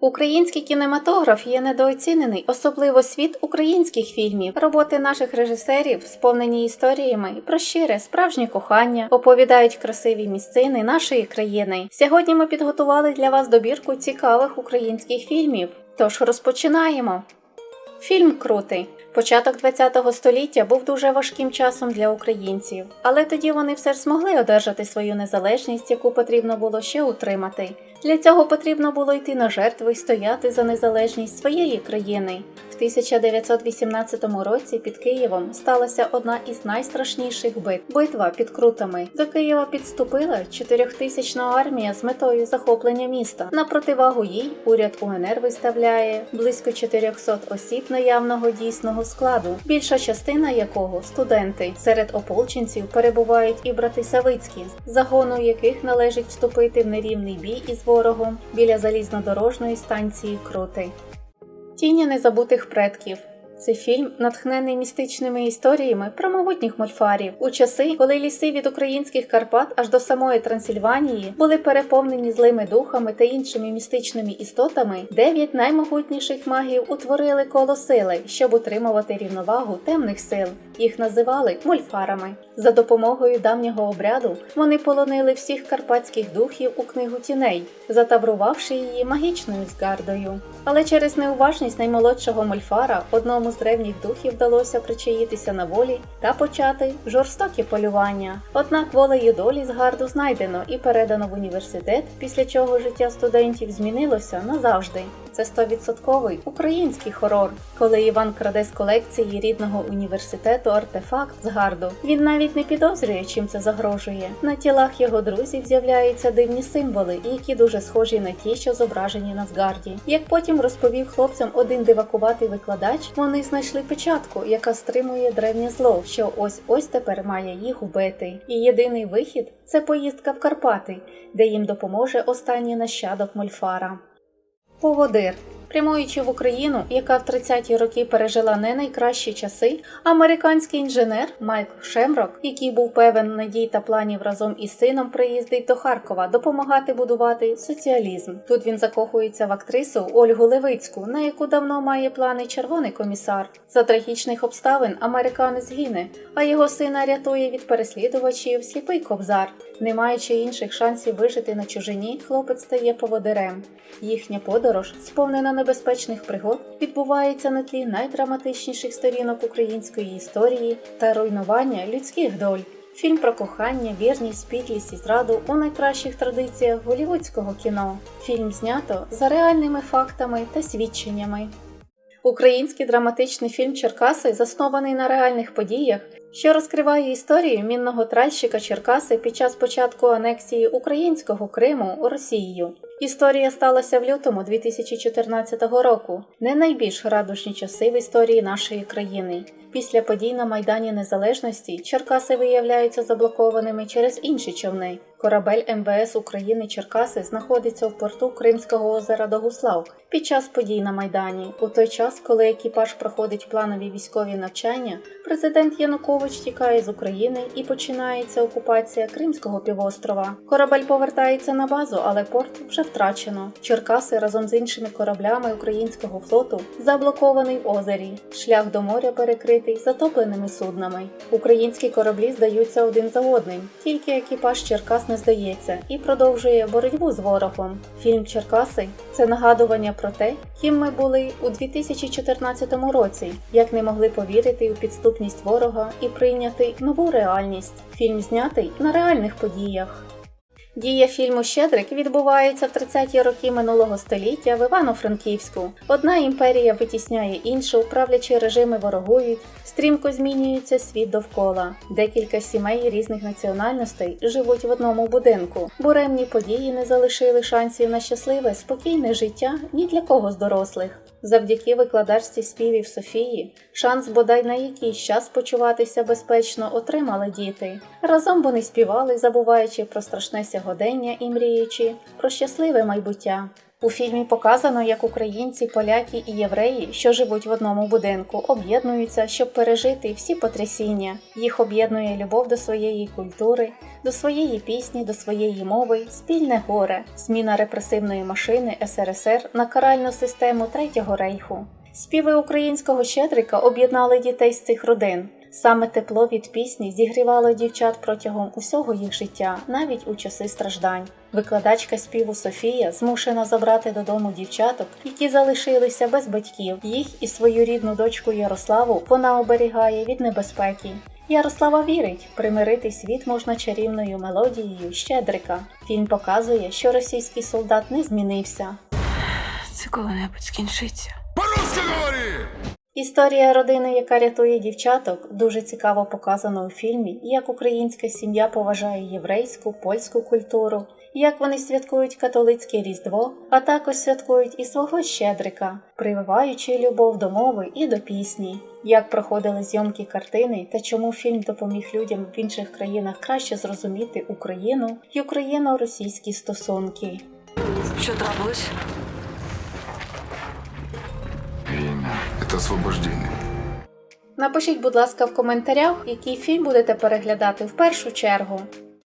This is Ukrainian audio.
Український кінематограф є недооцінений, особливо світ українських фільмів. Роботи наших режисерів сповнені історіями про щире, справжнє кохання, оповідають красиві місцини нашої країни. Сьогодні ми підготували для вас добірку цікавих українських фільмів. Тож розпочинаємо. Фільм Крутий. Початок ХХ століття був дуже важким часом для українців, але тоді вони все ж змогли одержати свою незалежність, яку потрібно було ще утримати. Для цього потрібно було йти на жертви і стояти за незалежність своєї країни. В 1918 році під Києвом сталася одна із найстрашніших битв битва під Крутами. До Києва підступила чотирьохтисячна армія з метою захоплення міста. На противагу їй уряд УНР виставляє близько 400 осіб наявного дійсного складу, більша частина якого студенти. Серед ополченців перебувають і брати Савицькі, загону яких належить вступити в нерівний бій із ворогом біля залізнодорожної станції Крути. Тіні незабутих предків. Це фільм, натхнений містичними історіями про могутніх мольфарів у часи, коли ліси від українських Карпат аж до самої Трансильванії були переповнені злими духами та іншими містичними істотами. Дев'ять наймогутніших магів утворили коло сили, щоб утримувати рівновагу темних сил. Їх називали мольфарами. За допомогою давнього обряду вони полонили всіх карпатських духів у книгу тіней, затаврувавши її магічною згардою. Але через неуважність наймолодшого мольфара одному з древніх духів вдалося причаїтися на волі та почати жорстокі полювання. Однак волею долі згарду знайдено і передано в університет, після чого життя студентів змінилося назавжди. Це 100% український хорор, коли Іван краде з колекції рідного університету артефакт з гарду. Він навіть не підозрює, чим це загрожує. На тілах його друзів з'являються дивні символи, які дуже схожі на ті, що зображені на згарді. Як потім розповів хлопцям один дивакуватий викладач, вони знайшли печатку, яка стримує древнє зло, що ось ось тепер має їх вбити. І єдиний вихід це поїздка в Карпати, де їм допоможе останній нащадок Мольфара. Поводир. Прямуючи в Україну, яка в 30-ті роки пережила не найкращі часи, американський інженер Майкл Шемрок, який був певен надій та планів разом із сином, приїздить до Харкова допомагати будувати соціалізм. Тут він закохується в актрису Ольгу Левицьку, на яку давно має плани червоний комісар. За трагічних обставин американець гине, а його сина рятує від переслідувачів сліпий кобзар. Не маючи інших шансів вижити на чужині, хлопець стає поводирем. Їхня подорож, сповнена небезпечних пригод, відбувається на тлі найдраматичніших сторінок української історії та руйнування людських доль. Фільм про кохання, вірність, підлість і зраду у найкращих традиціях голівудського кіно. Фільм знято за реальними фактами та свідченнями. Український драматичний фільм Черкаси заснований на реальних подіях, що розкриває історію мінного тральщика Черкаси під час початку анексії українського Криму Росією. Історія сталася в лютому 2014 року, не найбільш радушні часи в історії нашої країни. Після подій на Майдані Незалежності Черкаси виявляються заблокованими через інші човни. Корабель МВС України Черкаси знаходиться в порту Кримського озера Догуслав під час подій на Майдані. У той час, коли екіпаж проходить планові військові навчання, президент Янукович тікає з України і починається окупація Кримського півострова. Корабель повертається на базу, але порт вже втрачено. Черкаси разом з іншими кораблями українського флоту заблокований в озері. Шлях до моря перекритий затопленими суднами. Українські кораблі здаються один за одним, тільки екіпаж Черкас не здається і продовжує боротьбу з ворогом. Фільм Черкаси це нагадування про те, ким ми були у 2014 році, як не могли повірити у підступність ворога і прийняти нову реальність. Фільм знятий на реальних подіях. Дія фільму Щедрик відбувається в 30-ті роки минулого століття в Івано-Франківську. Одна імперія витісняє іншу, правлячі режими ворогують, стрімко змінюється світ довкола. Декілька сімей різних національностей живуть в одному будинку. Буремні події не залишили шансів на щасливе, спокійне життя ні для кого з дорослих. Завдяки викладачці співів Софії шанс бодай на якийсь час почуватися безпечно отримали діти. Разом вони співали, забуваючи про страшне сьогодення і мріючи про щасливе майбуття. У фільмі показано, як українці, поляки і євреї, що живуть в одному будинку, об'єднуються, щоб пережити всі потрясіння. Їх об'єднує любов до своєї культури, до своєї пісні, до своєї мови, спільне горе, зміна репресивної машини СРСР на каральну систему Третього рейху. Співи українського щедрика об'єднали дітей з цих родин. Саме тепло від пісні зігрівало дівчат протягом усього їх життя, навіть у часи страждань. Викладачка співу Софія змушена забрати додому дівчаток, які залишилися без батьків. Їх і свою рідну дочку Ярославу вона оберігає від небезпеки. Ярослава вірить, примирити світ можна чарівною мелодією Щедрика. Фільм показує, що російський солдат не змінився. Це коли-небудь скінчиться. Історія родини, яка рятує дівчаток, дуже цікаво показано у фільмі, як українська сім'я поважає єврейську, польську культуру, як вони святкують католицьке різдво, а також святкують і свого щедрика, прививаючи любов до мови і до пісні. Як проходили зйомки картини та чому фільм допоміг людям в інших країнах краще зрозуміти Україну і україно-російські стосунки. Що трапилось? Это освобождение. Напишіть, будь ласка, в коментарях, який фільм будете переглядати в першу чергу.